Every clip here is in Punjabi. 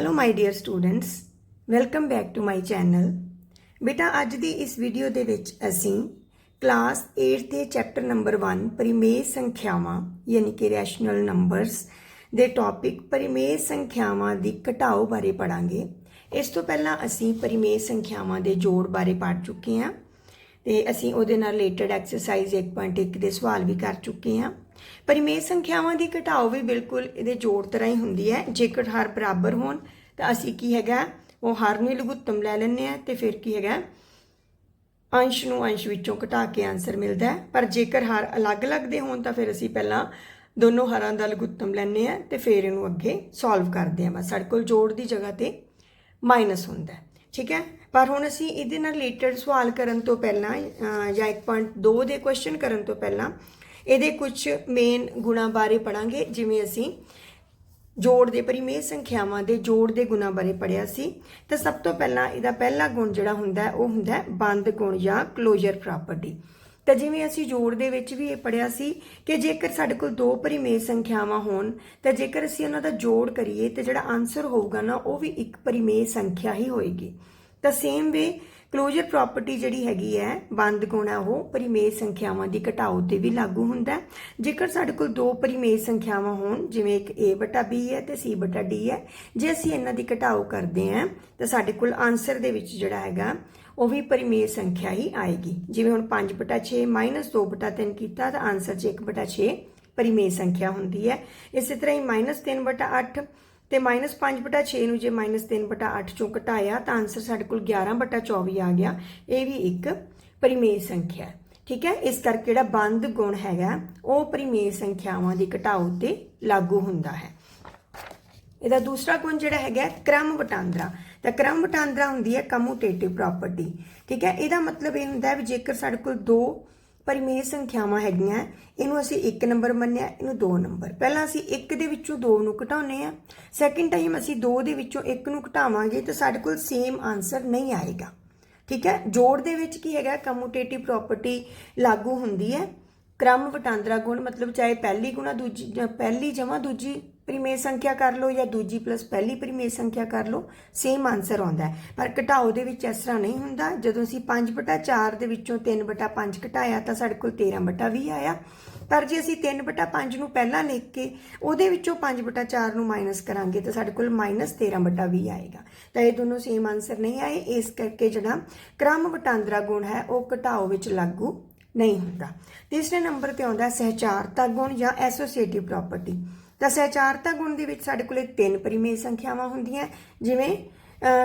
Hello my dear students welcome back to my channel ਬੇਟਾ, ਅੱਜ ਦੀ ਇਸ ਵੀਡੀਓ ਦੇ ਵਿੱਚ ਅਸੀਂ ਕਲਾਸ 8 ਦੇ ਚੈਪਟਰ ਨੰਬਰ 1 ਪਰਿਮੇਯ ਸੰਖਿਆਵਾਂ, ਯਾਨੀ ਕਿ ਰੈਸ਼ਨਲ ਨੰਬਰਸ ਦੇ ਟੌਪਿਕ ਪਰਿਮੇਯ ਸੰਖਿਆਵਾਂ ਦੀ ਘਟਾਓ ਬਾਰੇ ਪੜਾਂਗੇ ਇਸ ਤੋਂ ਪਹਿਲਾਂ ਅਸੀਂ ਪਰਿਮੇਯ ਸੰਖਿਆਵਾਂ ਦੇ ਜੋੜ ਬਾਰੇ ਪੜ ਚੁੱਕੇ ਹਾਂ ਤੇ ਅਸੀਂ ਉਹਦੇ ਨਾਲ ਰਿਲੇਟਡ ਐਕਸਰਸਾਈਜ਼ 1.1 ਦੇ ਸਵਾਲ ਵੀ ਕਰ ਚੁੱਕੇ ਹਾਂ। ਪਰਿਮੇਯ ਸੰਖਿਆਵਾਂ ਦੀ ਘਟਾਓ ਵੀ ਬਿਲਕੁਲ ਇਹਦੇ ਜੋੜ ਤਰ੍ਹਾਂ ਹੀ ਹੁੰਦੀ ਹੈ। ਜੇਕਰ ਹਰ ਬਰਾਬਰ ਹੋਣ ਤਾਂ ਅਸੀਂ ਕੀ ਹੈਗਾ ਉਹ ਹਰ ਨੂੰ ਹੀ ਲਘੁੱਤਮ ਲੈ ਲੈਂਦੇ ਆ ਤੇ ਫਿਰ ਕੀ ਹੈਗਾ ਅੰਸ਼ ਨੂੰ ਅੰਸ਼ ਵਿੱਚੋਂ ਘਟਾ ਕੇ ਆਨਸਰ ਮਿਲਦਾ ਹੈ। ਪਰ ਜੇਕਰ ਹਰ ਅਲੱਗ-ਅਲੱਗ ਦੇ ਹੋਣ ਤਾਂ ਫਿਰ ਅਸੀਂ ਪਹਿਲਾਂ ਦੋਨੋਂ ਹਰਾਂ ਦਾ ਲਘੁੱਤਮ ਲੈਂਦੇ ਆ ਤੇ ਫਿਰ ਇਹਨੂੰ ਅੱਗੇ ਸੋਲਵ ਕਰਦੇ ਆ ਬਸ ਸਾਡੇ ਕੋਲ ਜੋੜ ਦੀ ਜਗ੍ਹਾ ਤੇ ਮਾਈਨਸ ਹੁੰਦਾ ਹੈ। ਠੀਕ ਹੈ? ਪਰ ਹੁਣ ਅਸੀਂ ਇਹਦੇ ਨਾਲ ਰਿਲੇਟਡ ਸਵਾਲ ਕਰਨ ਤੋਂ ਪਹਿਲਾਂ ਅਹ, ਜਾਂ 1.2 ਦੇ ਕੁਐਸਚਨ ਕਰਨ ਤੋਂ ਪਹਿਲਾਂ ਇਹਦੇ ਕੁਝ ਮੇਨ ਗੁਣਾ ਬਾਰੇ ਪੜਾਂਗੇ ਜਿਵੇਂ ਅਸੀਂ ਜੋੜ ਦੇ ਪਰਿਮੇਯ ਸੰਖਿਆਵਾਂ ਦੇ ਜੋੜ ਦੇ ਗੁਣਾ ਬਾਰੇ ਪੜਿਆ ਸੀ, ਤਾਂ ਸਭ ਤੋਂ ਪਹਿਲਾਂ ਇਹਦਾ ਪਹਿਲਾ ਗੁਣ ਜਿਹੜਾ ਹੁੰਦਾ ਹੈ, ਉਹ ਹੁੰਦਾ ਹੈ ਬੰਦ ਗੁਣ ਜਾਂ ਕਲੋਜ਼ਰ ਪ੍ਰਾਪਰਟੀ ਤਾਂ ਜਿਵੇਂ ਅਸੀਂ ਜੋੜ ਦੇ ਵਿੱਚ ਵੀ ਇਹ ਪੜਿਆ ਸੀ ਕਿ ਜੇਕਰ ਸਾਡੇ ਕੋਲ ਦੋ ਪਰਿਮੇਯ ਸੰਖਿਆਵਾਂ ਹੋਣ, ਤਾਂ ਜੇਕਰ ਅਸੀਂ ਉਹਨਾਂ ਦਾ ਜੋੜ ਕਰੀਏ, ਤੇ ਜਿਹੜਾ ਆਨਸਰ ਹੋਊਗਾ ਨਾ, ਉਹ ਵੀ ਇੱਕ ਪਰਿਮੇਯ ਸੰਖਿਆ ਹੀ ਹੋਏਗੀ। ਤਾਂ ਸੇਮ ਵੇ ਕਲੋਜ਼ਰ ਪ੍ਰਾਪਰਟੀ ਜਿਹੜੀ ਹੈਗੀ ਹੈ, ਬੰਦ ਗੁਣ ਹੈ ਉਹ, ਪਰਿਮੇਯ ਸੰਖਿਆਵਾਂ ਦੀ ਘਟਾਓ ਤੇ ਵੀ ਲਾਗੂ ਹੁੰਦਾ ਹੈ। ਜੇਕਰ ਸਾਡੇ ਕੋਲ ਦੋ ਪਰਿਮੇਯ ਸੰਖਿਆਵਾਂ ਹੋਣ, ਜਿਵੇਂ ਇੱਕ a b ਹੈ ਤੇ c d ਹੈ, ਜੇ ਅਸੀਂ ਇਹਨਾਂ ਦੀ ਘਟਾਓ ਕਰਦੇ ਹਾਂ, ਤਾਂ ਸਾਡੇ ਕੋਲ ਆਨਸਰ ਦੇ ਵਿੱਚ ਜਿਹੜਾ ਹੈਗਾ, ਉਹ ਵੀ ਪਰਿਮੇਯ ਸੰਖਿਆ ਹੀ ਆਏਗੀ। ਜਿਵੇਂ ਹੁਣ 5 6 2 3 ਕੀਤਾ, ਤਾਂ ਆਨਸਰ 'ਚ 1 6 ਪਰਿਮੇਯ ਸੰਖਿਆ ਹੁੰਦੀ ਹੈ। ਇਸੇ ਤਰ੍ਹਾਂ ਹੀ 3 8 ਤੇ -5 6 ਨੂੰ ਜੇ -3 8 ਚੋਂ ਘਟਾਇਆ ਤਾਂ ਆਨਸਰ ਸਾਡੇ ਕੋਲ 11 24 ਆ ਗਿਆ। ਇਹ ਵੀ ਇੱਕ ਪਰਿਮੇਯ ਸੰਖਿਆ ਹੈ। ਠੀਕ ਹੈ? ਇਸ ਕਰਕੇ ਜਿਹੜਾ ਬੰਦ ਗੁਣ ਹੈਗਾ, ਉਹ ਪਰਿਮੇਯ ਸੰਖਿਆਵਾਂ ਦੀ ਘਟਾਓ ਤੇ ਲਾਗੂ ਹੁੰਦਾ ਹੈ। ਇਹਦਾ ਦੂਸਰਾ ਗੁਣ ਜਿਹੜਾ ਹੈਗਾ ਕ੍ਰਮ ਵਟਾਂਦਰਾ ਤਾਂ ਕ੍ਰਮ ਵਟਾਂਦਰਾ ਹੁੰਦੀ ਹੈ ਕਮੂਟੇਟਿਵ ਪ੍ਰਾਪਰਟੀ। ਠੀਕ ਹੈ? ਇਹਦਾ ਮਤਲਬ ਇਹ ਹੁੰਦਾ ਹੈ ਵੀ ਜੇਕਰ ਸਾਡੇ ਕੋਲ ਦੋ ਪਰਿਮੇਯ ਸੰਖਿਆਵਾਂ ਹੈਗੀਆਂ, ਇਹਨੂੰ ਅਸੀਂ 1 ਨੰਬਰ ਮੰਨਿਆ, ਇਹਨੂੰ 2 ਨੰਬਰ। ਪਹਿਲਾਂ ਅਸੀਂ 1 ਦੇ ਵਿੱਚੋਂ 2 ਨੂੰ ਘਟਾਉਨੇ ਆ ਸੈਕਿੰਡ ਟਾਈਮ ਅਸੀਂ 2 ਦੇ ਵਿੱਚੋਂ 1 ਨੂੰ ਘਟਾਵਾਂਗੇ ਤਾਂ ਸਾਡੇ ਕੋਲ ਸੇਮ ਆਨਸਰ ਨਹੀਂ ਆਏਗਾ। ਠੀਕ ਹੈ? ਜੋੜ ਦੇ ਵਿੱਚ ਕੀ ਹੈਗਾ? ਕਮੂਟੇਟਿਵ ਪ੍ਰੋਪਰਟੀ ਲਾਗੂ ਹੁੰਦੀ ਹੈ। ਕ੍ਰਮ ਵਟਾਂਦਰਾ ਗੁਣ ਮਤਲਬ ਚਾਹੇ ਪਹਿਲੀ ਗੁਣਾ ਦੂਜੀ ਪਹਿਲੀ ਜਮਾ ਦੂਜੀ ਪਰਿਮੇਯ ਸੰਖਿਆ ਕਰ ਲਓ ਜਾਂ ਦੂਜੀ ਪਲੱਸ ਪਹਿਲੀ ਪਰਿਮੇਯ ਸੰਖਿਆ ਕਰ ਲਓ ਸੇਮ ਆਨਸਰ ਆਉਂਦਾ ਹੈ। ਪਰ ਘਟਾਓ ਦੇ ਵਿੱਚ ਇਸ ਤਰ੍ਹਾਂ ਨਹੀਂ ਹੁੰਦਾ। ਜਦੋਂ ਅਸੀਂ 5/4 ਦੇ ਵਿੱਚੋਂ 3/5 ਘਟਾਇਆ ਤਾਂ ਸਾਡੇ ਕੋਲ 13/20 ਆਇਆ। ਪਰ ਜੇ ਅਸੀਂ 3/5 ਨੂੰ ਪਹਿਲਾਂ ਲਿਖ ਕੇ ਉਹਦੇ ਵਿੱਚੋਂ 5/4 ਨੂੰ ਮਾਈਨਸ ਕਰਾਂਗੇ ਤਾਂ ਸਾਡੇ ਕੋਲ -13/20 ਆਏਗਾ। ਤਾਂ ਇਹ ਦੋਨੋਂ ਸੇਮ ਆਨਸਰ ਨਹੀਂ ਆਏ। ਇਸ ਕਰਕੇ ਜਿਹੜਾ ਕ੍ਰਮ ਵਟਾਂਦਰਾ ਗੁਣ ਹੈ, ਉਹ ਘਟਾਓ ਵਿੱਚ ਲਾਗੂ ਨਹੀਂ ਹੁੰਦਾ। ਤੀਸਰੇ ਨੰਬਰ ਤੇ ਆਉਂਦਾ ਸਹਿਚਾਰਤਾ ਗੁਣ ਜਾਂ ਐਸੋਸੀਏਟਿਵ ਪ੍ਰਾਪਰਟੀ ਤਾਂ ਸਹਿਚਾਰਤਾ ਗੁਣ ਦੇ ਵਿੱਚ ਸਾਡੇ ਕੋਲੇ ਤਿੰਨ ਪਰਿਮੇਯ ਸੰਖਿਆਵਾਂ ਹੁੰਦੀਆਂ ਜਿਵੇਂ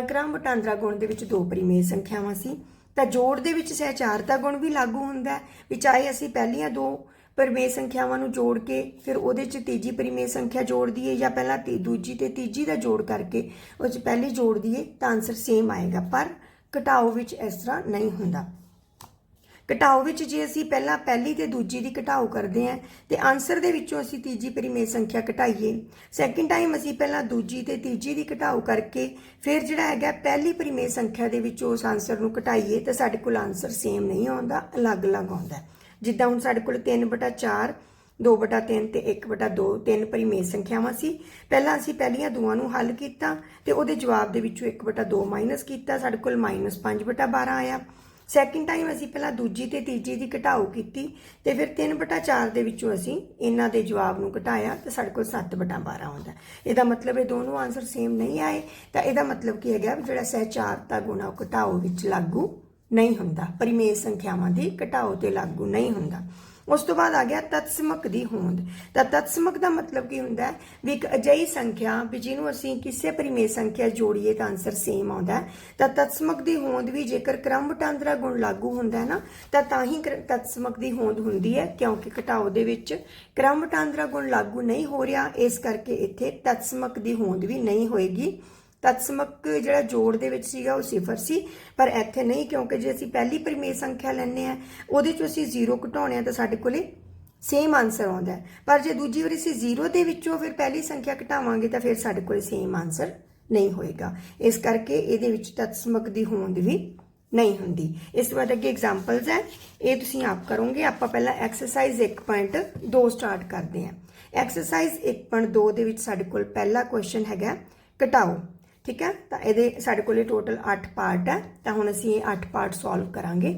ਕ੍ਰਮ ਵਟਾਂਦਰਾ ਗੁਣ ਦੇ ਵਿੱਚ ਦੋ ਪਰਿਮੇਯ ਸੰਖਿਆਵਾਂ ਸੀ। ਤਾਂ ਜੋੜ ਦੇ ਵਿੱਚ ਸਹਿਚਾਰਤਾ ਗੁਣ ਵੀ ਲਾਗੂ ਹੁੰਦਾ ਵੀ ਚਾਹੇ ਅਸੀਂ ਪਹਿਲੀਆਂ ਦੋ ਪਰਿਮੇਯ ਸੰਖਿਆਵਾਂ ਨੂੰ ਜੋੜ ਕੇ ਫਿਰ ਉਹਦੇ 'ਚ ਤੀਜੀ ਪਰਿਮੇਯ ਸੰਖਿਆ ਜੋੜ ਦਈਏ ਜਾਂ ਪਹਿਲਾਂ ਤੀ, ਦੂਜੀ ਤੇ ਤੀਜੀ ਦਾ ਜੋੜ ਕਰਕੇ ਉਹ 'ਚ ਪਹਿਲੀ ਜੋੜ ਦਈਏ ਤਾਂ ਆਨਸਰ ਸੇਮ ਆਏਗਾ, ਪਰ ਘਟਾਓ ਵਿੱਚ ਇਸ ਤਰ੍ਹਾਂ ਨਹੀਂ ਹੁੰਦਾ। ਘਟਾਓ ਵਿੱਚ ਜੇ ਅਸੀਂ ਪਹਿਲਾਂ ਪਹਿਲੀ ਤੇ ਦੂਜੀ ਦੀ ਘਟਾਓ ਕਰਦੇ ਹਾਂ, ਤੇ ਆਨਸਰ ਦੇ ਵਿੱਚੋਂ ਅਸੀਂ ਤੀਜੀ ਪਰਿਮੇਯ ਸੰਖਿਆ ਘਟਾਈਏ। ਸੈਕਿੰਡ ਟਾਈਮ ਅਸੀਂ ਪਹਿਲਾਂ ਦੂਜੀ ਤੇ ਤੀਜੀ ਦੀ ਘਟਾਓ ਕਰਕੇ ਫਿਰ ਜਿਹੜਾ ਹੈਗਾ ਪਹਿਲੀ ਪਰਿਮੇਯ ਸੰਖਿਆ ਦੇ ਵਿੱਚੋਂ ਉਸ ਆਨਸਰ ਨੂੰ ਘਟਾਈਏ, ਤਾਂ ਸਾਡੇ ਕੋਲ ਆਨਸਰ ਸੇਮ ਨਹੀਂ ਆਉਂਦਾ, ਅਲੱਗ-ਅਲੱਗ ਆਉਂਦਾ ਜਿੱਦਾਂ ਹੁਣ ਸਾਡੇ ਕੋਲ 3/4 2/3 ਤੇ 1/2 ਤਿੰਨ ਪਰਿਮੇਯ ਸੰਖਿਆਵਾਂ ਸੀ। ਪਹਿਲਾਂ ਅਸੀਂ ਪਹਿਲੀਆਂ ਦੋਵਾਂ ਨੂੰ ਹੱਲ ਕੀਤਾ ਤੇ ਉਹਦੇ ਜਵਾਬ ਦੇ ਵਿੱਚੋਂ 1/2 ਮਾਈਨਸ ਕੀਤਾ, ਸਾਡੇ ਕੋਲ -5/12 ਆਇਆ। ਸੈਕਿੰਡ ਟਾਈਮ ਅਸੀਂ ਪਹਿਲਾਂ ਦੂਜੀ ਤੇ ਤੀਜੀ ਦੀ ਘਟਾਓ ਕੀਤੀ ਤੇ ਫਿਰ 3/4 ਦੇ ਵਿੱਚੋਂ ਅਸੀਂ ਇਹਨਾਂ ਦੇ ਜਵਾਬ ਨੂੰ ਘਟਾਇਆ ਤੇ ਸਾਡੇ ਕੋਲ 7/12 ਆਉਂਦਾ ਇਹਦਾ ਮਤਲਬ ਇਹ ਦੋਨੋਂ ਆਨਸਰ ਸੇਮ ਨਹੀਂ ਆਏ ਤਾਂ ਇਹਦਾ ਮਤਲਬ ਕੀ ਹੈਗਾ ਵੀ ਜਿਹੜਾ ਸਹਿਚਾਰਤਾ ਗੁਣਾ ਉਹ ਘਟਾਓ ਵਿੱਚ ਲਾਗੂ ਨਹੀਂ ਹੁੰਦਾ ਪਰਿਮੇਯ ਸੰਖਿਆਵਾਂ ਦੀ ਘਟਾਓ ਤੇ ਲਾਗੂ ਨਹੀਂ ਹੁੰਦਾ। ਉਸ ਤੋਂ ਬਾਅਦ ਆ ਗਿਆ ਤਤਸਮਕ ਦੀ ਹੋਂਦ। ਤਾਂ ਤਤਸਮਕ ਦਾ ਮਤਲਬ ਕੀ ਹੁੰਦਾ ਹੈ? ਵੀ ਇੱਕ ਅਜਿਹੀ ਸੰਖਿਆ, ਵੀ ਜਿਹਨੂੰ ਅਸੀਂ ਕਿਸੇ ਪਰਿਮੇਯ ਸੰਖਿਆ ਜੋੜੀਏ ਤਾਂ ਆਨਸਰ ਸੇਮ ਆਉਂਦਾ ਹੈ। ਤਾਂ ਤਤਸਮਕ ਦੀ ਹੋਂਦ ਵੀ ਜੇਕਰ ਕ੍ਰਮ ਵਟਾਂਦਰਾ ਗੁਣ ਲਾਗੂ ਹੁੰਦਾ ਹੈ ਨਾ, ਤਾਂ ਤਾਂ ਹੀ ਕ੍ਰ- ਤਤਸਮਕ ਦੀ ਹੋਂਦ ਹੁੰਦੀ ਹੈ, ਕਿਉਂਕਿ ਘਟਾਓ ਦੇ ਵਿੱਚ ਕ੍ਰਮ ਵਟਾਂਦਰਾ ਗੁਣ ਲਾਗੂ ਨਹੀਂ ਹੋ ਰਿਹਾ, ਇਸ ਕਰਕੇ ਇੱਥੇ ਤਤਸਮਕ ਦੀ ਹੋਂਦ ਵੀ ਨਹੀਂ ਹੋਏਗੀ। ਤਤਸਮਕ ਜਿਹੜਾ ਜੋੜ ਦੇ ਵਿੱਚ ਸੀਗਾ ਉਹ ਸਿਫਰ ਸੀ, ਪਰ ਇੱਥੇ ਨਹੀਂ, ਕਿਉਂਕਿ ਜੇ ਅਸੀਂ ਪਹਿਲੀ ਪਰਿਮੇਯ ਸੰਖਿਆ ਲੈਣੇ ਆ ਉਹਦੇ ਚੋਂ ਅਸੀਂ ਜ਼ੀਰੋ ਘਟਾਉਣੇ ਆ ਤਾਂ ਸਾਡੇ ਕੋਲੇ ਸੇਮ ਆਨਸਰ ਆਉਂਦਾ ਪਰ ਜੇ ਦੂਜੀ ਵਾਰੀ ਅਸੀਂ ਜ਼ੀਰੋ ਦੇ ਵਿੱਚੋਂ ਫਿਰ ਪਹਿਲੀ ਸੰਖਿਆ ਘਟਾਵਾਂਗੇ ਤਾਂ ਫਿਰ ਸਾਡੇ ਕੋਲੇ ਸੇਮ ਆਨਸਰ ਨਹੀਂ ਹੋਏਗਾ। ਇਸ ਕਰਕੇ ਇਹਦੇ ਵਿੱਚ ਤਤਸਮਕ ਦੀ ਹੋਂਦ ਵੀ ਨਹੀਂ ਹੁੰਦੀ। ਇਸ ਤੋਂ ਬਾਅਦ ਅੱਗੇ ਐਗਜ਼ਾਮਪਲਸ ਹੈ। ਇਹ ਤੁਸੀਂ ਆਪ ਕਰੋਗੇ। ਆਪਾਂ ਪਹਿਲਾਂ ਐਕਸਰਸਾਈਜ਼ 1.2 ਸਟਾਰਟ ਕਰਦੇ ਹਾਂ। ਐਕਸਰਸਾਈਜ਼ 1.2 ਦੇ ਵਿੱਚ ਸਾਡੇ ਕੋਲ ਪਹਿਲਾ ਕੁਐਸਚਨ ਹੈਗਾ ਘਟਾਓ। ਠੀਕ ਹੈ? ਤਾਂ ਇਹਦੇ ਸਾਡੇ ਕੋਲੇ ਟੋਟਲ 8 ਪਾਰਟ ਹੈ। ਤਾਂ ਹੁਣ ਅਸੀਂ ਇਹ 8 ਪਾਰਟ ਸੋਲਵ ਕਰਾਂਗੇ।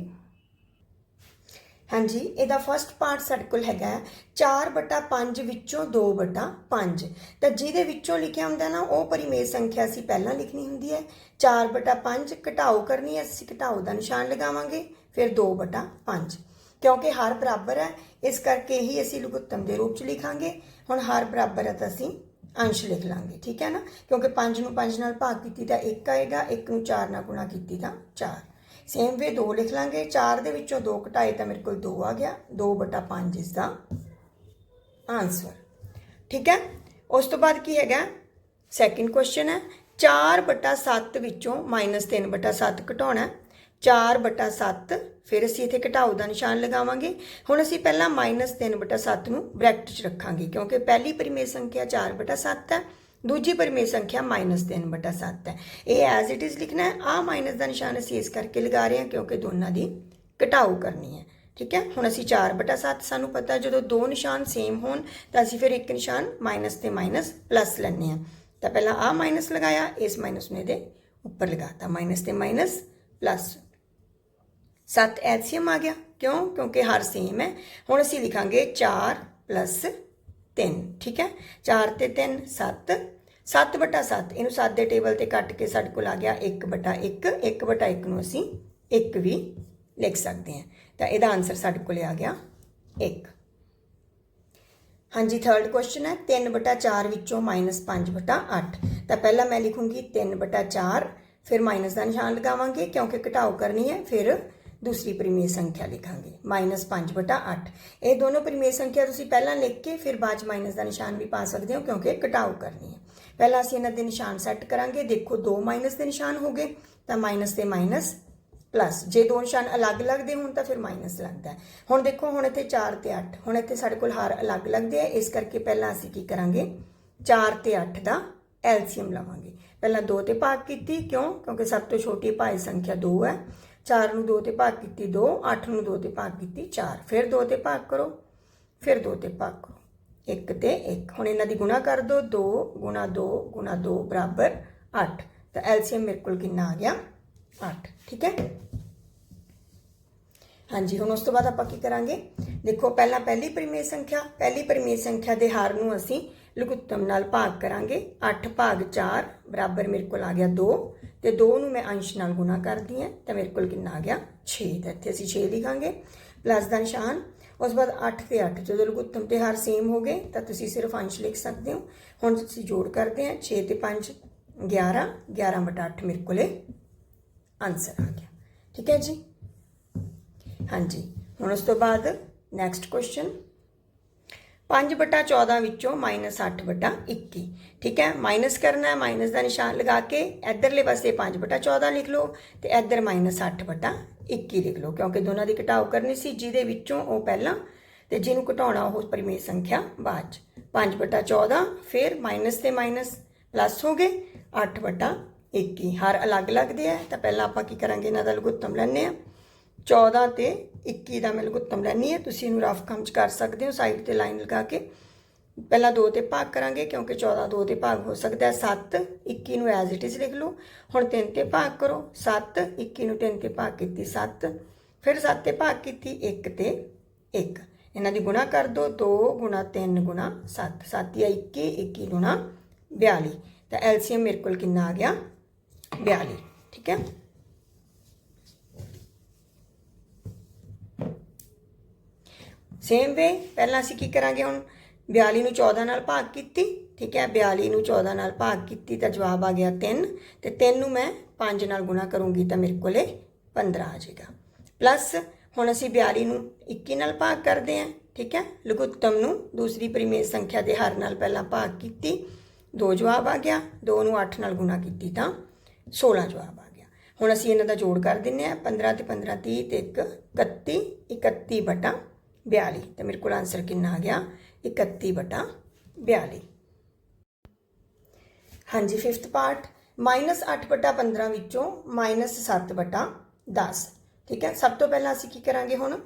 ਹਾਂਜੀ, ਇਹਦਾ ਫਰਸਟ ਪਾਰਟ ਸਾਡੇ ਕੋਲ ਹੈਗਾ 4 ਬਟਾ 5 ਵਿੱਚੋਂ 2 ਬਟਾ 5 ਤਾਂ ਜਿਹਦੇ ਵਿੱਚੋਂ ਲਿਖਿਆ ਹੁੰਦਾ ਨਾ, ਉਹ ਪਰਿਮੇਯ ਸੰਖਿਆ ਅਸੀਂ ਪਹਿਲਾਂ ਲਿਖਣੀ ਹੁੰਦੀ ਹੈ। 4 ਬਟਾ 5 ਘਟਾਓ ਕਰਨੀ ਹੈ, ਅਸੀਂ ਘਟਾਓ ਦਾ ਨਿਸ਼ਾਨ ਲਗਾਵਾਂਗੇ, ਫਿਰ 2 ਬਟਾ 5 ਕਿਉਂਕਿ ਹਰ ਬਰਾਬਰ ਹੈ, ਇਸ ਕਰਕੇ ਹੀ ਅਸੀਂ ਲਘੁੱਤਮ ਦੇ ਰੂਪ ਚ ਲਿਖਾਂਗੇ। ਹੁਣ ਹਰ ਬਰਾਬਰ ਹੈ ਤਾਂ ਅਸੀਂ ਅੰਸ਼ ਲਿਖ ਲਾਂਗੇ, ਠੀਕ ਹੈ ਨਾ? ਕਿਉਂਕਿ 5 ਨੂੰ 5 ਨਾਲ ਭਾਗ ਕੀਤੀ ਤਾਂ 1 ਆਏਗਾ 1 ਨੂੰ 4 ਨਾਲ ਗੁਣਾ ਕੀਤੀ ਤਾਂ 4 ਸੇਮ ਵੇ 2 ਲਿਖ ਲਾਂਗੇ 4 ਦੇ ਵਿੱਚੋਂ 2 ਘਟਾਏ ਤਾਂ ਮੇਰੇ ਕੋਲ 2 ਆ ਗਿਆ 2 ਬਟਾ 5 ਇਸ ਦਾ ਆਨਸਰ ਠੀਕ ਹੈ? ਉਸ ਤੋਂ ਬਾਅਦ ਕੀ ਹੈਗਾ? ਸੈਕਿੰਡ ਕੁਐਸਚਨ ਹੈ 4 ਬਟਾ 7 ਵਿੱਚੋਂ -3 ਬਟਾ 7 ਘਟਾਉਣਾ 4 ਬਟਾ 7 ਫਿਰ ਅਸੀਂ ਇੱਥੇ ਘਟਾਓ ਦਾ ਨਿਸ਼ਾਨ ਲਗਾਵਾਂਗੇ। ਹੁਣ ਅਸੀਂ ਪਹਿਲਾਂ -3 ਬਟਾ 7 ਨੂੰ ਬ੍ਰੈਕਟ 'ਚ ਰੱਖਾਂਗੇ, ਕਿਉਂਕਿ ਪਹਿਲੀ ਪਰਿਮੇਯ ਸੰਖਿਆ 4 ਬਟਾ 7 ਹੈ, ਦੂਜੀ ਪਰਿਮੇਯ ਸੰਖਿਆ -3 ਬਟਾ 7 ਹੈ। ਇਹ ਐਜ਼ ਇਟ ਇਜ਼ ਲਿਖਣਾ ਹੈ। ਆ ਮਾਈਨਸ ਦਾ ਨਿਸ਼ਾਨ ਅਸੀਂ ਇਸ ਕਰਕੇ ਲਗਾ ਰਹੇ ਹਾਂ ਕਿਉਂਕਿ ਦੋਨਾਂ ਦੀ ਘਟਾਓ ਕਰਨੀ ਹੈ। ਠੀਕ ਹੈ? ਹੁਣ ਅਸੀਂ 4 ਬਟਾ 7 ਸਾਨੂੰ ਪਤਾ ਜਦੋਂ ਦੋ ਨਿਸ਼ਾਨ ਸੇਮ ਹੋਣ, ਤਾਂ ਅਸੀਂ ਫਿਰ ਇੱਕ ਨਿਸ਼ਾਨ ਮਾਈਨਸ ਤੇ ਮਾਈਨਸ ਪਲੱਸ ਲੈਣੇ ਆ ਤਾਂ ਪਹਿਲਾਂ ਆ ਮਾਈਨਸ ਲਗਾਇਆ, ਇਸ ਮਾਈਨਸ ਨੂੰ ਇਹਦੇ ਉੱਪਰ ਲਗਾਤਾ। ਮਾਈਨਸ ਤੇ ਮਾਈਨਸ ਪਲੱਸ 7 ਐਲਸੀਐਮ ਆ ਗਿਆ। ਕਿਉਂ? ਕਿਉਂਕਿ ਹਰ ਸੇਮ ਹੈ। ਹੁਣ ਅਸੀਂ ਲਿਖਾਂਗੇ 4 3 ਠੀਕ ਹੈ? 4 ਤੇ 3 7 7 ਬਟਾ 7 ਇਹਨੂੰ 7 ਦੇ ਟੇਬਲ ਤੇ ਕੱਟ ਕੇ ਸਾਡੇ ਕੋਲ ਆ ਗਿਆ 1 ਬਟਾ 1 1 ਬਟਾ 1 ਨੂੰ ਅਸੀਂ 1 ਵੀ ਲਿਖ ਸਕਦੇ ਹਾਂ। ਤਾਂ ਇਹਦਾ ਆਨਸਰ ਸਾਡੇ ਕੋਲ ਆ ਗਿਆ 1 ਹਾਂਜੀ ਥਰਡ ਕੁਐਸਚਨ ਹੈ। 3 ਬਟਾ 4 ਵਿੱਚੋਂ -5 ਬਟਾ 8 ਤਾਂ ਪਹਿਲਾਂ ਮੈਂ ਲਿਖੂੰਗੀ 3 ਬਟਾ 4 ਫਿਰ ਮਾਈਨਸ ਦਾ ਨਿਸ਼ਾਨ ਲਗਾਵਾਂਗੇ। ਕਿਉਂਕਿ ਘਟਾਓ ਕਰਨੀ ਹੈ, ਫਿਰ ਦੂਸਰੀ ਪਰਿਮੇਯ ਸੰਖਿਆ ਲਿਖਾਂਗੇ। -5 ਬਟਾ 8 ਇਹ ਦੋਨੋਂ ਪਰਿਮੇਯ ਸੰਖਿਆ ਤੁਸੀਂ ਪਹਿਲਾਂ ਲਿਖ ਕੇ ਫਿਰ ਬਾਅਦ ਚ ਮਾਈਨਸ ਦਾ ਨਿਸ਼ਾਨ ਵੀ ਪਾ ਸਕਦੇ ਹੋ ਕਿਉਂਕਿ ਘਟਾਓ ਕਰਨੀ ਹੈ। ਪਹਿਲਾਂ ਅਸੀਂ ਇਹਨਾਂ ਦੇ ਨਿਸ਼ਾਨ ਸੈੱਟ ਕਰਾਂਗੇ। ਦੇਖੋ ਦੋ ਮਾਈਨਸ ਦੇ ਨਿਸ਼ਾਨ ਹੋ ਗਏ, ਤਾਂ ਮਾਈਨਸ ਤੇ ਮਾਈਨਸ ਪਲੱਸ ਜੇ ਦੋ ਨਿਸ਼ਾਨ ਅਲੱਗ-ਅਲੱਗ ਦੇ ਹੋਣ ਤਾਂ ਫਿਰ ਮਾਈਨਸ ਲੱਗਦਾ ਹੈ। ਹੁਣ ਦੇਖੋ, ਹੁਣ ਇੱਥੇ 4 ਤੇ 8 ਹੁਣ ਇੱਥੇ ਸਾਡੇ ਕੋਲ ਹਾਰ ਅਲੱਗ-ਅਲੱਗ ਦੇ ਆ। ਇਸ ਕਰਕੇ ਪਹਿਲਾਂ ਅਸੀਂ ਕੀ ਕਰਾਂਗੇ? 4 ਤੇ 8 ਦਾ ਐਲਸੀਐਮ ਲਵਾਂਗੇ। ਪਹਿਲਾਂ 2 ਤੇ ਭਾਗ ਕੀਤੀ। ਕਿਉਂ? ਕਿਉਂਕਿ ਸਭ ਤੋਂ ਛੋਟੀ ਭਾਈ ਸੰਖਿਆ 2 ਹੈ। 4 ਨੂੰ 2 ਤੇ ਭਾਗ ਕੀਤੀ 2 8 ਨੂੰ 2 ਤੇ ਭਾਗ ਕੀਤੀ 4 ਫਿਰ 2 ਤੇ ਭਾਗ ਕਰੋ, ਫਿਰ 2 ਤੇ ਭਾਗ ਕਰੋ। 1 ਤੇ 1 ਹੁਣ ਇਹਨਾਂ ਦੀ ਗੁਣਾ ਕਰ ਦਿਓ 2 ਗੁਣਾ 2 ਗੁਣਾ 2 ਬਰਾਬਰ 8 ਤਾਂ ਐਲਸੀਐਮ ਮੇਰੇ ਕੋਲ ਕਿੰਨਾ ਆ ਗਿਆ? 8 ਠੀਕ ਹੈ? ਹਾਂਜੀ, ਹੁਣ ਉਸ ਤੋਂ ਬਾਅਦ ਆਪਾਂ ਕੀ ਕਰਾਂਗੇ? ਦੇਖੋ, ਪਹਿਲਾਂ ਪਹਿਲੀ ਪਰਿਮੇਯ ਸੰਖਿਆ, ਪਹਿਲੀ ਪਰਿਮੇਯ ਸੰਖਿਆ ਦੇ ਹਾਰ ਨੂੰ ਅਸੀਂ ਲਘੁੱਤਮ ਨਾਲ ਭਾਗ ਕਰਾਂਗੇ। 8 ਭਾਗ 4 ਬਰਾਬਰ ਮੇਰੇ ਕੋਲ ਆ ਗਿਆ 2 ਤੇ 2 ਨੂੰ ਮੈਂ ਅੰਸ਼ ਨਾਲ ਗੁਣਾ ਕਰਦੀ ਹਾਂ, ਤਾਂ ਮੇਰੇ ਕੋਲ ਕਿੰਨਾ ਆ ਗਿਆ? 6 ਤਾਂ ਇੱਥੇ ਅਸੀਂ 6 ਲਿਖਾਂਗੇ। ਪਲੱਸ ਦਾ ਨਿਸ਼ਾਨ। ਉਸ ਤੋਂ ਬਾਅਦ 8 ਤੇ 8 ਜਦੋਂ ਲਘੁੱਤਮ ਤੇ ਹਾਰ ਸੇਮ ਹੋ ਗਏ, ਤਾਂ ਤੁਸੀਂ ਸਿਰਫ ਅੰਸ਼ ਲਿਖ ਸਕਦੇ ਹੋ। ਹੁਣ ਤੁਸੀਂ ਜੋੜ ਕਰਦੇ ਹਾਂ। 6 ਤੇ 5 11 11 ਬਟਾ 8 ਮੇਰੇ ਕੋਲੇ ਆਨਸਰ ਆ ਗਿਆ। ਠੀਕ ਹੈ ਜੀ? ਹਾਂਜੀ। ਹੁਣ ਉਸ ਤੋਂ ਬਾਅਦ ਨੈਕਸਟ ਕੁਐਸਚਨ 5 ਬਟਾ 14 ਵਿੱਚੋਂ ਮਾਈਨਸ -8 ਬਟਾ 21 ਠੀਕ ਹੈ? ਮਾਈਨਸ ਕਰਨਾ ਹੈ ਮਾਈਨਸ ਦਾ ਨਿਸ਼ਾਨ ਲਗਾ ਕੇ ਇਧਰਲੇ ਪਾਸੇ 5 ਬਟਾ 14 ਲਿਖ ਲਓ ਤੇ ਇਧਰ -8 ਬਟਾ 21 ਲਿਖ ਲਓ, ਕਿਉਂਕਿ ਦੋਨਾਂ ਦੀ ਘਟਾਓ ਕਰਨੀ ਸੀ, ਜਿਹਦੇ ਵਿੱਚੋਂ ਉਹ ਪਹਿਲਾਂ ਤੇ ਜਿਹਨੂੰ ਘਟਾਉਣਾ ਉਹ ਪਰਿਮੇਯ ਸੰਖਿਆ ਬਾਅਦ ਚ। 5 ਬਟਾ 14 ਫਿਰ ਮਾਈਨਸ ਤੇ ਮਾਈਨਸ ਪਲੱਸ ਹੋ ਗਏ 8 ਬਟਾ 21 ਹਰ ਅਲੱਗ-ਅਲੱਗ ਦੇ ਹੈ ਤਾਂ ਪਹਿਲਾਂ ਆਪਾਂ ਕੀ ਕਰਾਂਗੇ? ਇਹਨਾਂ ਦਾ ਲਘੁੱਤਮ ਲੈਣੇ ਆ 14 ਤੇ 21 ਦਾ ਮੈਂ ਲਘੁੱਤਮ ਲੈਣੀ ਹੈ। ਤੁਸੀਂ ਇਹਨੂੰ ਰਫ ਕੰਮ ਚ ਕਰ ਸਕਦੇ ਹੋ ਸਾਈਡ ਤੇ ਲਾਈਨ ਲਗਾ ਕੇ। ਪਹਿਲਾਂ 2 ਤੇ ਭਾਗ ਕਰਾਂਗੇ ਕਿਉਂਕਿ 14 2 ਤੇ ਭਾਗ ਹੋ ਸਕਦਾ ਹੈ। 7 21 ਨੂੰ ਐਜ਼ ਇਟ ਇਜ਼ ਲਿਖ ਲਓ। ਹੁਣ 3 ਤੇ ਭਾਗ ਕਰੋ। 7 21 ਨੂੰ 3 ਤੇ ਭਾਗ ਕੀਤੀ 7 ਫਿਰ 7 ਤੇ ਭਾਗ ਕੀਤੀ 1 ਤੇ 1 ਇਹਨਾਂ ਦੀ ਗੁਣਾ ਕਰ ਦੋ। 2 ਗੁਣਾ 3 ਗੁਣਾ 7 7 ਜਾਂ 21 21 ਗੁਣਾ 42 ਤਾਂ ਐਲਸੀਐਮ ਮੇਰੇ ਕੋਲ ਕਿੰਨਾ ਆ ਗਿਆ? 42 ਠੀਕ ਹੈ? ਸੇਮ ਵੇ ਪਹਿਲਾਂ ਅਸੀਂ ਕੀ ਕਰਾਂਗੇ ਹੁਣ? 42 ਨੂੰ 14 ਨਾਲ ਭਾਗ ਕੀਤੀ, ਠੀਕ ਹੈ? 42 ਨੂੰ 14 ਨਾਲ ਭਾਗ ਕੀਤੀ ਤਾਂ ਜਵਾਬ ਆ ਗਿਆ 3 ਤੇ 3 ਨੂੰ ਮੈਂ 5 ਨਾਲ ਗੁਣਾ ਕਰੂੰਗੀ ਤਾਂ ਮੇਰੇ ਕੋਲੇ 15 ਆ ਜਾਏਗਾ। ਪਲੱਸ ਹੁਣ ਅਸੀਂ 42 ਨੂੰ 21 ਨਾਲ ਭਾਗ ਕਰਦੇ ਹਾਂ, ਠੀਕ ਹੈ? ਲਘੁੱਤਮ ਨੂੰ ਦੂਸਰੀ ਪਰਿਮੇਯ ਸੰਖਿਆ ਦੇ ਹਰ ਨਾਲ ਪਹਿਲਾਂ ਭਾਗ ਕੀਤੀ, ਦੋ ਜਵਾਬ ਆ ਗਿਆ, ਦੋ ਨੂੰ 8 ਨਾਲ ਗੁਣਾ ਕੀਤੀ ਤਾਂ 16 ਜਵਾਬ ਆ ਗਿਆ। ਹੁਣ ਅਸੀਂ ਇਹਨਾਂ ਦਾ ਜੋੜ ਕਰ ਦਿੰਨੇ ਆ 15 ਤੇ 15 30 ਤੇ 1 31 31 ਬਟਾ 42 ਤਾਂ ਮੇਰੇ ਕੋਲ ਆਨਸਰ ਕਿੰਨਾ ਆ ਗਿਆ? 31 ਬਟਾ 42 ਹਾਂਜੀ 5th ਪਾਰਟ -8 ਬਟਾ 15 ਵਿੱਚੋਂ -7 ਬਟਾ 10 ਠੀਕ ਹੈ? ਸਭ ਤੋਂ ਪਹਿਲਾਂ ਅਸੀਂ ਕੀ ਕਰਾਂਗੇ ਹੁਣ?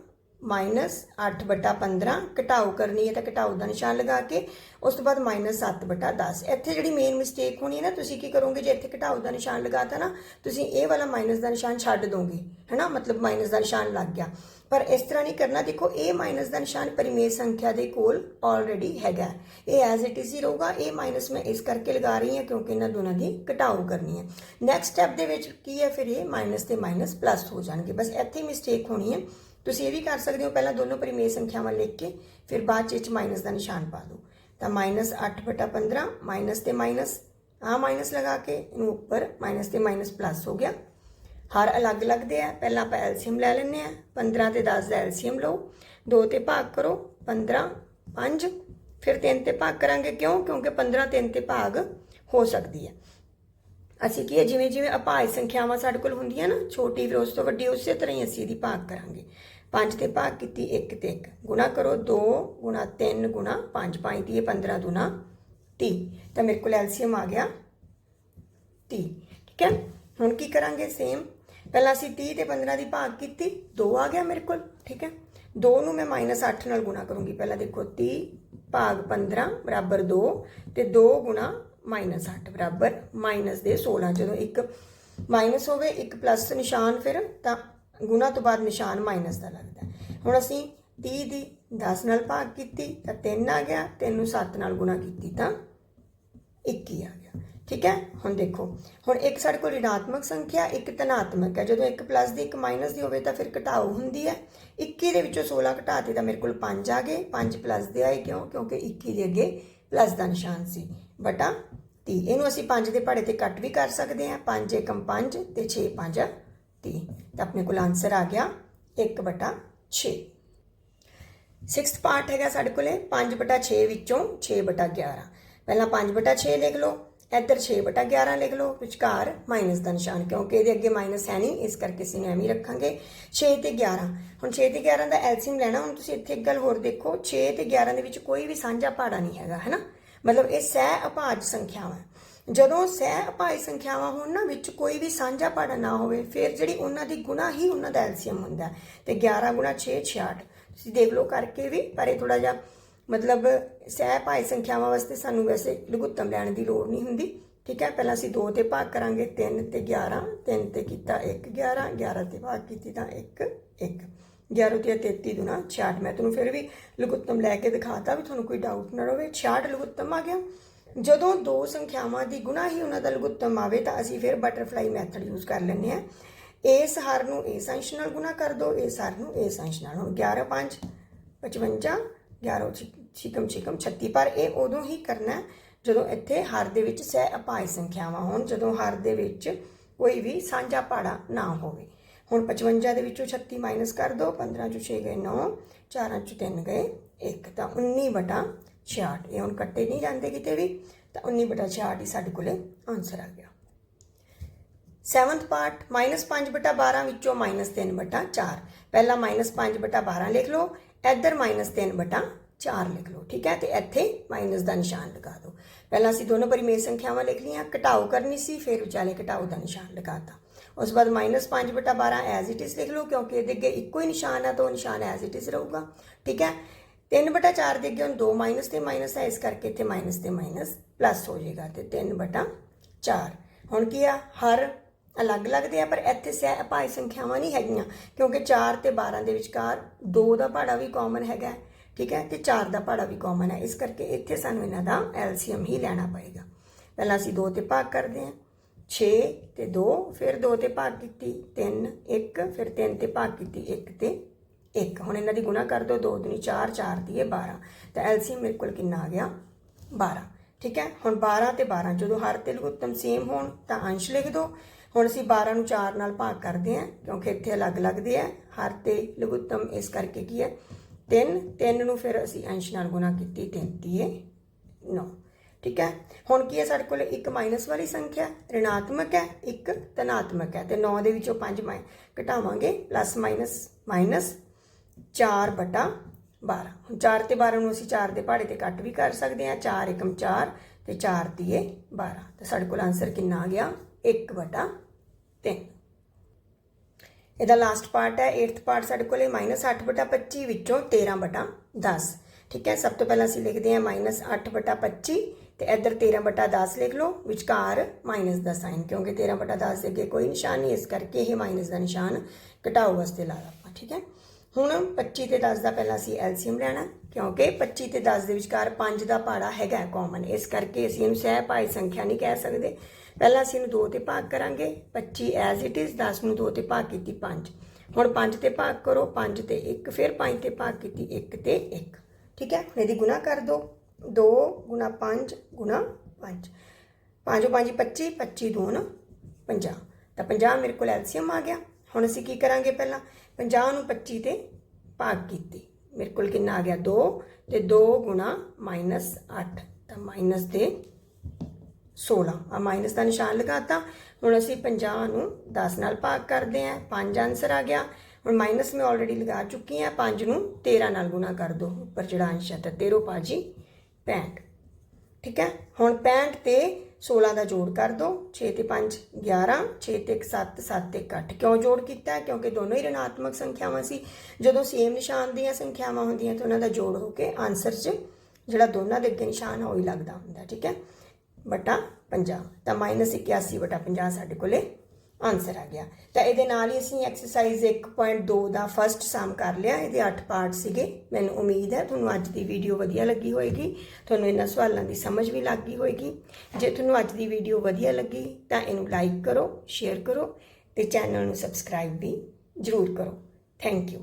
ਮਾਈਨਸ 8 ਬਟਾ 15 ਘਟਾਓ ਕਰਨੀ ਹੈ ਤਾਂ ਘਟਾਓ ਦਾ ਨਿਸ਼ਾਨ ਲਗਾ ਕੇ ਉਸ ਤੋਂ ਬਾਅਦ ਮਾਈਨਸ 7 ਬਟਾ 10 ਇੱਥੇ ਜਿਹੜੀ ਮੇਨ ਮਿਸਟੇਕ ਹੋਣੀ ਹੈ ਨਾ, ਤੁਸੀਂ ਕੀ ਕਰੋਗੇ? ਜੇ ਇੱਥੇ ਘਟਾਓ ਦਾ ਨਿਸ਼ਾਨ ਲਗਾਤਾ ਨਾ, ਤੁਸੀਂ ਇਹ ਵਾਲਾ ਮਾਈਨਸ ਦਾ ਨਿਸ਼ਾਨ ਛੱਡ ਦੋਗੇ। ਹੈਨਾ? ਮਤਲਬ ਮਾਈਨਸ ਦਾ ਨਿਸ਼ਾਨ ਲੱਗ ਗਿਆ। ਪਰ ਇਸ ਤਰ੍ਹਾਂ ਨਹੀਂ ਕਰਨਾ। ਦੇਖੋ ਇਹ ਮਾਈਨਸ ਦਾ ਨਿਸ਼ਾਨ ਪਰਿਮੇਯ ਸੰਖਿਆ ਦੇ ਕੋਲ ਆਲਰੇਡੀ ਹੈਗਾ। ਇਹ ਐਜ਼ ਇਟ ਇਜ਼ ਹੀ ਰਹੂਗਾ। ਇਹ ਮਾਈਨਸ ਮੈਂ ਇਸ ਕਰਕੇ ਲਗਾ ਰਹੀ ਹਾਂ ਕਿਉਂਕਿ ਇਹਨਾਂ ਦੋਨਾਂ ਦੀ ਘਟਾਓ ਕਰਨੀ ਹੈ। ਨੈਕਸਟ ਸਟੈਪ ਦੇ ਵਿੱਚ ਕੀ ਹੈ ਫਿਰ ਇਹ? ਮਾਈਨਸ ਤੇ ਮਾਈਨਸ ਪਲੱਸ ਹੋ ਜਾਣਗੇ। ਬਸ ਇੱਥੇ ਮਿਸਟੇਕ ਹੋਣੀ ਹੈ। ਤੁਸੀਂ ਇਹ ਵੀ ਕਰ ਸਕਦੇ ਹੋ, ਪਹਿਲਾਂ ਦੋਨੋਂ ਪਰਿਮੇਯ ਸੰਖਿਆਵਾਂ ਲਿਖ ਕੇ ਫਿਰ ਬਾਅਦ ਚ ਇਹ 'ਚ ਮਾਈਨਸ ਦਾ ਨਿਸ਼ਾਨ ਪਾ ਦਿਓ। ਤਾਂ ਮਾਈਨਸ 8/15 ਮਾਈਨਸ ਤੇ ਮਾਈਨਸ ਆ ਮਾਈਨਸ ਲਗਾ ਕੇ ਇਹਨੂੰ ਉੱਪਰ ਮਾਈਨਸ ਤੇ ਮਾਈਨਸ ਪਲੱਸ ਹੋ ਗਿਆ। ਹਰ ਅਲੱਗ-ਅਲੱਗ ਦੇ ਆ ਪਹਿਲਾਂ ਆਪਾਂ ਐਲਸੀਐਮ ਲੈ ਲੈਂਦੇ ਆ 15 ਤੇ 10 ਦਾ ਐਲਸੀਐਮ ਲਓ 2 ਤੇ ਭਾਗ ਕਰੋ 15 5 ਫਿਰ 3 ਤੇ ਭਾਗ ਕਰਾਂਗੇ ਕਿਉਂ ਕਿਉਂਕਿ 15 3 ਤੇ ਭਾਗ ਹੋ ਸਕਦੀ ਹੈ ਅਸੀਂ ਕੀ ਹੈ ਜਿਵੇਂ ਜਿਵੇਂ ਅਭਾਜ ਸੰਖਿਆਵਾਂ ਸਾਡੇ ਕੋਲ ਹੁੰਦੀਆਂ ਨਾ ਛੋਟੀ ਫਿਰ ਉਸ ਤੋਂ ਵੱਡੀ ਉਸੇ ਤਰ੍ਹਾਂ ਹੀ ਅਸੀਂ ਇਹਦੀ ਭਾਗ ਕਰਾਂਗੇ 5 ਤੇ ਭਾਗ ਕੀਤੀ 1 ਤੇ 1 ਗੁਣਾ ਕਰੋ 2 ਗੁਣਾ 3 ਗੁਣਾ 5 5 ਦੀ 15 ਦੁਨਾ 30 ਤਾਂ ਮੇਰੇ ਕੋਲ ਐਲਸੀਐਮ ਆ ਗਿਆ 30 ਠੀਕ ਹੈ ਹੁਣ ਕੀ ਕਰਾਂਗੇ ਸੇਮ ਪਹਿਲਾਂ ਅਸੀਂ 30 ਤੇ 15 ਦੀ ਭਾਗ ਕੀਤੀ 2 ਆ ਗਿਆ ਮੇਰੇ ਕੋਲ, ਠੀਕ ਹੈ? 2 ਨੂੰ ਮੈਂ -8 ਨਾਲ ਗੁਣਾ ਕਰੂੰਗੀ। ਪਹਿਲਾਂ ਦੇਖੋ 30 ਭਾਗ 15 ਬਰਾਬਰ 2 ਤੇ 2 ਗੁਣਾ -8 ਬਰਾਬਰ ਮਾਈਨਸ ਦੇ 16 ਜਦੋਂ ਇੱਕ ਮਾਈਨਸ ਹੋਵੇ, ਇੱਕ ਪਲੱਸ ਨਿਸ਼ਾਨ ਫਿਰ ਤਾਂ ਗੁਣਾ ਤੋਂ ਬਾਅਦ ਨਿਸ਼ਾਨ ਮਾਈਨਸ ਦਾ ਲੱਗਦਾ ਹੁਣ ਅਸੀਂ 30 ਦੀ 10 ਨਾਲ ਭਾਗ ਕੀਤੀ ਤਾਂ 3 ਆ ਗਿਆ 3 ਨੂੰ 7 ਨਾਲ ਗੁਣਾ ਕੀਤੀ ਤਾਂ 21 ਆ ਗਿਆ। ਠੀਕ ਹੈ? ਹੁਣ ਦੇਖੋ। ਹੁਣ ਇੱਕ ਸਾਡੇ ਕੋਲ ઋਣਾਤਮਕ ਸੰਖਿਆ, ਇੱਕ ਧਨਾਤਮਕ ਹੈ। ਜਦੋਂ ਇੱਕ ਪਲੱਸ ਦੀ ਇੱਕ ਮਾਈਨਸ ਦੀ ਹੋਵੇ ਤਾਂ ਫਿਰ ਘਟਾਓ ਹੁੰਦੀ ਹੈ। 21 ਦੇ ਵਿੱਚੋਂ 16 ਘਟਾਤੇ ਤਾਂ ਮੇਰੇ ਕੋਲ 5 ਆ ਗਏ। 5 ਪਲੱਸ ਦੇ ਆਏ ਕਿਉਂ? ਕਿਉਂਕਿ 21 ਦੇ ਅੱਗੇ ਪਲੱਸ ਦਾ ਨਿਸ਼ਾਨ ਸੀ। ਬਟਾ 30 ਇਹਨੂੰ ਅਸੀਂ 5 ਦੇ ਪਹਾੜੇ ਤੇ ਕੱਟ ਵੀ ਕਰ ਸਕਦੇ ਹਾਂ। 5 ਏਕਮ 5 ਤੇ 6 5 30 ਤਾਂ ਆਪਣੇ ਕੋਲ ਆਨਸਰ ਆ ਗਿਆ 1 ਬਟਾ 6 ਸਿਕਸਥ ਪਾਰਟ ਹੈਗਾ ਸਾਡੇ ਕੋਲੇ। 5 ਬਟਾ 6 ਵਿੱਚੋਂ 6 ਬਟਾ 11 ਪਹਿਲਾਂ 5 ਬਟਾ 6 ਲਿਖ ਲਓ, ਇੱਧਰ 6 ਬਟਾ 11 ਲਿਖ ਲਓ, ਵਿਚਕਾਰ ਮਾਈਨਸ ਦਾ ਨਿਸ਼ਾਨ, ਕਿਉਂਕਿ ਇਹਦੇ ਅੱਗੇ ਮਾਈਨਸ ਹੈ ਨਹੀਂ, ਇਸ ਕਰਕੇ ਅਸੀਂ ਐਵੇਂ ਹੀ ਰੱਖਾਂਗੇ। 6 ਤੇ 11 ਹੁਣ 6 ਤੇ 11 ਦਾ ਐਲਸੀਐਮ ਲੈਣਾ, ਹੁਣ ਤੁਸੀਂ ਇੱਥੇ ਇੱਕ ਗੱਲ ਹੋਰ ਦੇਖੋ 6 ਤੇ 11 ਦੇ ਵਿੱਚ ਕੋਈ ਵੀ ਸਾਂਝਾ ਪਹਾੜਾ ਨਹੀਂ ਹੈਗਾ, ਹੈਨਾ? ਮਤਲਬ ਇਹ ਸਹਿ ਅਭਾਜ ਸੰਖਿਆਵਾਂ ਜਦੋਂ ਸਹਿ ਅਭਾਜ ਸੰਖਿਆਵਾਂ ਹੋਣ ਨਾ, ਵਿੱਚ ਕੋਈ ਵੀ ਸਾਂਝਾ ਪਹਾੜਾ ਨਾ ਹੋਵੇ, ਫਿਰ ਜਿਹੜੀ ਉਹਨਾਂ ਦੀ ਗੁਣਾ ਹੀ ਉਹਨਾਂ ਦਾ ਐਲਸੀਐਮ ਹੁੰਦਾ ਹੈ। ਤੇ 11 ਗੁਣਾ 6 66 ਤੁਸੀਂ ਦੇਖ ਲਓ ਕਰਕੇ ਵੀ, ਪਰ ਇਹ ਥੋੜਾ ਜਿਹਾ ਮਤਲਬ ਸਹਿ ਭਾਈ ਸੰਖਿਆਵਾਂ ਵਾਸਤੇ ਸਾਨੂੰ ਵੈਸੇ ਲਘੁੱਤਮ ਲੈਣ ਦੀ ਲੋੜ ਨਹੀਂ ਹੁੰਦੀ, ਠੀਕ ਹੈ? ਪਹਿਲਾਂ ਅਸੀਂ 2 ਤੇ ਭਾਗ ਕਰਾਂਗੇ 3 ਤੇ 11 3 ਤੇ ਕੀਤਾ 1 11 11 ਤੇ ਭਾਗ ਕੀਤੀ ਤਾਂ 1 1 11 ਤੇ 33 ਦੁਨਾ 66 ਮੈਂ ਤੁਹਾਨੂੰ ਫਿਰ ਵੀ ਲਘੁੱਤਮ ਲੈ ਕੇ ਦਿਖਾਤਾ ਵੀ ਤੁਹਾਨੂੰ ਕੋਈ ਡਾਊਟ ਨਾ ਰਹੇ 66 ਲਘੁੱਤਮ ਆ ਗਿਆ। ਜਦੋਂ ਦੋ ਸੰਖਿਆਵਾਂ ਦੀ ਗੁਣਾ ਹੀ ਉਹਨਾਂ ਦਾ ਲਘੁੱਤਮ ਆਵੇ ਤਾਂ ਅਸੀਂ ਫਿਰ ਬਟਰਫਲਾਈ ਮੈਥਡ ਯੂਜ਼ ਕਰ ਲੈਂਦੇ ਆ ਇਸ ਹਰ ਨੂੰ ਇਸ ਅੰਸ਼ ਨਾਲ ਗੁਣਾ ਕਰ ਦਿਓ ਇਸ ਹਰ ਨੂੰ ਇਸ ਅੰਸ਼ ਨਾਲ। ਹੁਣ 11 5 55 11 ਛਿਕਮ ਛਿਕਮ 36 ਪਰ ਇਹ ਉਦੋਂ ਹੀ ਕਰਨਾ ਜਦੋਂ ਇੱਥੇ ਹਰ ਦੇ ਵਿੱਚ ਸਹਿ ਅਪਾਈ ਸੰਖਿਆਵਾਂ ਹੋਣ, ਜਦੋਂ ਹਰ ਦੇ ਵਿੱਚ ਕੋਈ ਵੀ ਸਾਂਝਾ ਪਾੜਾ ਨਾ ਹੋਵੇ। ਹੁਣ 55 ਦੇ ਵਿੱਚੋਂ 36 ਮਾਈਨਸ ਕਰ ਦਿਓ 15 ਚੋਂ 6 ਗਏ 9 4 ਚੋਂ 3 ਗਏ 1 ਤਾਂ 19 ਬਟਾ 66 ਇਹ ਹੁਣ ਕੱਟੇ ਨਹੀਂ ਜਾਂਦੇ ਕਿਤੇ ਵੀ, ਤਾਂ 19 ਬਟਾ 66 ਹੀ ਸਾਡੇ ਕੋਲੇ ਆਨਸਰ ਆ ਗਿਆ। 7th ਪਾਰਟ -5 ਬਟਾ 12 ਵਿੱਚੋਂ -3 ਬਟਾ 4 ਪਹਿਲਾਂ -5 ਬਟਾ 12 ਲਿਖ ਲਓ, ਇੱਧਰ -3 ਬਟਾ 4 ਲਿਖ ਲਓ, ਠੀਕ ਹੈ? ਤੇ ਇੱਥੇ ਮਾਈਨਸ ਦਾ ਨਿਸ਼ਾਨ ਲਗਾ ਦਿਓ। ਪਹਿਲਾਂ ਅਸੀਂ ਦੋਨੋਂ ਪਰਿਮੇਯ ਸੰਖਿਆਵਾਂ ਲਿਖ ਲਈਆਂ, ਘਟਾਓ ਕਰਨੀ ਸੀ, ਫਿਰ ਵਿਚਾਲੇ ਘਟਾਓ ਦਾ ਨਿਸ਼ਾਨ ਲਗਾਤਾ ਉਸ ਤੋਂ ਬਾਅਦ -5 ਬਟਾ 12 ਐਜ਼ ਇਟ ਇਜ਼ ਲਿਖ ਲਓ, ਕਿਉਂਕਿ ਇਹਦੇ ਅੱਗੇ ਇੱਕੋ ਹੀ ਨਿਸ਼ਾਨ ਹੈ ਤਾਂ ਉਹ ਨਿਸ਼ਾਨ ਐਜ਼ ਇਟ ਇਜ਼ ਰਹੂਗਾ, ਠੀਕ ਹੈ? 3 ਬਟਾ 4 ਦੇ ਅੱਗੇ ਹੁਣ 2 ਮਾਈਨਸ ਤੇ ਮਾਈਨਸ ਹੈ ਇਸ ਕਰਕੇ ਇੱਥੇ ਮਾਈਨਸ ਤੇ ਮਾਈਨਸ ਪਲੱਸ ਹੋ ਜਾਏਗਾ, ਤੇ 3 ਬਟਾ 4 ਹੁਣ ਕੀ ਆ? ਹਰ ਅਲੱਗ-ਅਲੱਗ ਦੇ ਆ, ਪਰ ਇੱਥੇ ਸਹਿ ਅਪਾਈ ਸੰਖਿਆਵਾਂ ਨਹੀਂ ਹੈਗੀਆਂ, ਕਿਉਂਕਿ 4 ਤੇ 12 ਦੇ ਵਿਚਕਾਰ 2 ਦਾ ਭਾੜਾ ਵੀ ਕਾਮਨ ਹੈਗਾ ਠੀਕ ਹੈ? ਤੇ 4 ਦਾ ਪਹਾੜਾ ਵੀ ਕਾਮਨ ਹੈ। ਇਸ ਕਰਕੇ ਇੱਥੇ ਸਾਨੂੰ ਇਹਨਾਂ ਦਾ ਐਲਸੀਐਮ ਹੀ ਲੈਣਾ ਪਏਗਾ। ਪਹਿਲਾਂ ਅਸੀਂ 2 ਤੇ ਭਾਗ ਕਰਦੇ ਹਾਂ। 6 ਤੇ 2 ਫਿਰ 2 ਤੇ ਭਾਗ ਕੀਤੀ 3 1 ਫਿਰ 3 ਤੇ ਭਾਗ ਕੀਤੀ 1 ਤੇ 1 ਹੁਣ ਇਹਨਾਂ ਦੀ ਗੁਣਾ ਕਰ ਦਿਓ 2 ਦੁਨੀ 4 4 ਦੀ ਹੈ 12 ਤਾਂ ਐਲਸੀਐਮ ਮੇਰੇ ਕੋਲ ਕਿੰਨਾ ਆ ਗਿਆ? 12 ਠੀਕ ਹੈ? ਹੁਣ 12 ਤੇ 12 ਜਦੋਂ ਹਰ ਤੇ ਲਘੁੱਤਮ ਸੇਮ ਹੋਣ, ਤਾਂ ਅੰਸ਼ ਲਿਖ ਦਿਓ ਹੁਣ ਅਸੀਂ 12 ਨੂੰ 4 ਨਾਲ ਭਾਗ ਕਰਦੇ ਹਾਂ, ਕਿਉਂਕਿ ਇੱਥੇ ਅਲੱਗ ਲੱਗਦੇ ਆ ਹਰ ਤੇ ਲਘੁੱਤਮ ਇਸ ਕਰਕੇ ਕੀ ਹੈ? 3 3 ਨੂੰ ਫਿਰ ਅਸੀਂ ਅੰਸ਼ ਨਾਲ ਗੁਣਾ ਕੀਤੀ 33 ਹੈ 9 ਠੀਕ ਹੈ? ਹੁਣ ਕੀ ਹੈ ਸਾਡੇ ਕੋਲ? ਇੱਕ ਮਾਈਨਸ ਵਾਲੀ ਸੰਖਿਆ, ਰਿਣਾਤਮਕ ਹੈ, ਇੱਕ ਧਨਾਤਮਕ ਹੈ। ਤੇ 9 ਦੇ ਵਿੱਚੋਂ 5 ਮਾਈ, ਘਟਾਵਾਂਗੇ ਪਲੱਸ ਮਾਈਨਸ ਮਾਈਨਸ 4 ਬਟਾ 12 ਹੁਣ 4 ਤੇ 12 ਨੂੰ ਅਸੀਂ 4 ਦੇ ਪਹਾੜੇ ਤੇ ਕੱਟ ਵੀ ਕਰ ਸਕਦੇ ਹਾਂ। 4 1 4 ਤੇ 4 3 12 ਤੇ ਸਾਡੇ ਕੋਲ ਆਨਸਰ ਕਿੰਨਾ ਆ ਗਿਆ? 1 ਬਟਾ 3 ਇਹਦਾ ਲਾਸਟ ਪਾਰਟ ਹੈ 8th ਪਾਰਟ ਸਾਡੇ ਕੋਲੇ -8 ਬਟਾ 25 ਵਿੱਚੋਂ 13 ਬਟਾ 10 ਠੀਕ ਹੈ, ਸਭ ਤੋਂ ਪਹਿਲਾਂ ਅਸੀਂ ਲਿਖਦੇ ਹਾਂ -8 ਬਟਾ 25 ਤੇ ਇੱਧਰ 13 ਬਟਾ 10 ਲਿਖ ਲਓ, ਵਿਚਕਾਰ ਮਾਈਨਸ ਦਾ ਸਾਈਨ ਕਿਉਂਕਿ 13 ਬਟਾ 10 ਦੇ ਅੱਗੇ ਕੋਈ ਨਿਸ਼ਾਨ ਨਹੀਂ, ਇਸ ਕਰਕੇ ਇਹ ਮਾਈਨਸ ਦਾ ਨਿਸ਼ਾਨ ਘਟਾਓ ਵਾਸਤੇ ਲਾ ਆਪਾਂ ਠੀਕ ਹੈ ਹੁਣ 25 ਤੇ 10 ਦਾ ਪਹਿਲਾਂ ਅਸੀਂ ਐਲਸੀਐਮ ਲੈਣਾ, ਕਿਉਂਕਿ 25 ਤੇ 10 ਦੇ ਵਿਚਕਾਰ 5 ਦਾ ਪਾੜਾ ਹੈਗਾ ਕਾਮਨ ਇਸ ਕਰਕੇ ਅਸੀਂ ਇਹਨੂੰ ਸਹਿ ਭਾਈ ਸੰਖਿਆ ਨਹੀਂ ਕਹਿ ਸਕਦੇ। ਪਹਿਲਾਂ ਅਸੀਂ ਇਹਨੂੰ 2 ਤੇ ਭਾਗ ਕਰਾਂਗੇ 25 ਐਜ਼ ਇਟ ਇਜ਼ 10 ਨੂੰ 2 ਤੇ ਭਾਗ ਕੀਤੀ 5 ਹੁਣ 5 ਤੇ ਭਾਗ ਕਰੋ 5 ਤੇ 1 ਫਿਰ 5 ਤੇ ਭਾਗ ਕੀਤੀ 1 ਤੇ 1 ਠੀਕ ਹੈ? ਹੁਣ ਇਹਦੀ ਗੁਣਾ ਕਰ ਦੋ। 2 ਗੁਣਾ 5 ਗੁਣਾ 5 5 5 25 25 2 50 ਤਾਂ 50 ਮੇਰੇ ਕੋਲ ਐਲਸੀਅਮ ਆ ਗਿਆ। ਹੁਣ ਅਸੀਂ ਕੀ ਕਰਾਂਗੇ ਪਹਿਲਾਂ? 50 ਨੂੰ 25 ਤੇ ਭਾਗ ਕੀਤੀ। ਮੇਰੇ ਕੋਲ ਕਿੰਨਾ ਆ ਗਿਆ? 2 ਤੇ 2 ਗੁਣਾ ਮਾਈਨਸ 8 ਤਾਂ ਮਾਈਨਸ ਦੇ 16 ਆ ਮਾਈਨਸ ਦਾ ਨਿਸ਼ਾਨ ਲਗਾਤਾ। ਹੁਣ ਅਸੀਂ 50 ਨੂੰ 10 ਨਾਲ ਭਾਗ ਕਰਦੇ ਆਂ 5 ਆਨਸਰ ਆ ਗਿਆ। ਹੁਣ ਮਾਈਨਸ ਮੈਂ ਆਲਰੇਡੀ ਲਗਾ ਚੁੱਕੀ ਹਾਂ। 5 ਨੂੰ 13 ਨਾਲ ਗੁਣਾ ਕਰ ਦੋ। ਉੱਪਰ ਜਿਹੜਾ ਅੰਸ਼ ਹੈ ਤਾਂ 13 ਪਾਜੀ 65 ਠੀਕ ਹੈ? ਹੁਣ 65 ਤੇ 16 ਦਾ ਜੋੜ ਕਰ ਦੋ 6 ਤੇ 5 11 6 ਤੇ 1 7 7 ਤੇ 8 ਕਿਉਂ ਜੋੜ ਕੀਤਾ? ਕਿਉਂਕਿ ਦੋਨੋਂ ਹੀ ઋਣਾਤਮਕ ਸੰਖਿਆਵਾਂ ਸੀ। ਜਦੋਂ ਸੇਮ ਨਿਸ਼ਾਨ ਦੀਆਂ ਸੰਖਿਆਵਾਂ ਹੁੰਦੀਆਂ ਤਾਂ ਉਹਨਾਂ ਦਾ ਜੋੜ ਹੋ ਕੇ ਆਨਸਰ 'ਚ ਜਿਹੜਾ ਦੋਨਾਂ ਦੇ ਅੱਗੇ ਨਿਸ਼ਾਨ ਹੈ ਉਹ ਲੱਗਦਾ ਹੁੰਦਾ, ਠੀਕ ਹੈ? ਬਟਾ 50 ਤਾਂ -81 ਬਟਾ 50 ਸਾਡੇ ਕੋਲੇ ਆਨਸਰ ਆ ਗਿਆ। ਤਾਂ ਇਹਦੇ ਨਾਲ ਹੀ ਅਸੀਂ ਐਕਸਰਸਾਈਜ਼ 1.2 ਦਾ ਫਰਸਟ ਸਮ ਕਰ ਲਿਆ। ਇਹਦੇ 8 ਪਾਰਟ ਸੀਗੇ। ਮੈਨੂੰ ਉਮੀਦ ਹੈ ਤੁਹਾਨੂੰ ਅੱਜ ਦੀ ਵੀਡੀਓ ਵਧੀਆ ਲੱਗੀ ਹੋਏਗੀ। ਤੁਹਾਨੂੰ ਇਹਨਾਂ ਸਵਾਲਾਂ ਦੀ ਸਮਝ ਵੀ ਲੱਗ ਗਈ ਹੋਏਗੀ। ਜੇ ਤੁਹਾਨੂੰ ਅੱਜ ਦੀ ਵੀਡੀਓ ਵਧੀਆ ਲੱਗੀ, ਤਾਂ ਇਹਨੂੰ ਲਾਈਕ ਕਰੋ ਸ਼ੇਅਰ ਕਰੋ ਤੇ ਚੈਨਲ ਨੂੰ ਸਬਸਕ੍ਰਾਈਬ ਵੀ ਜ਼ਰੂਰ ਕਰੋ। Thank you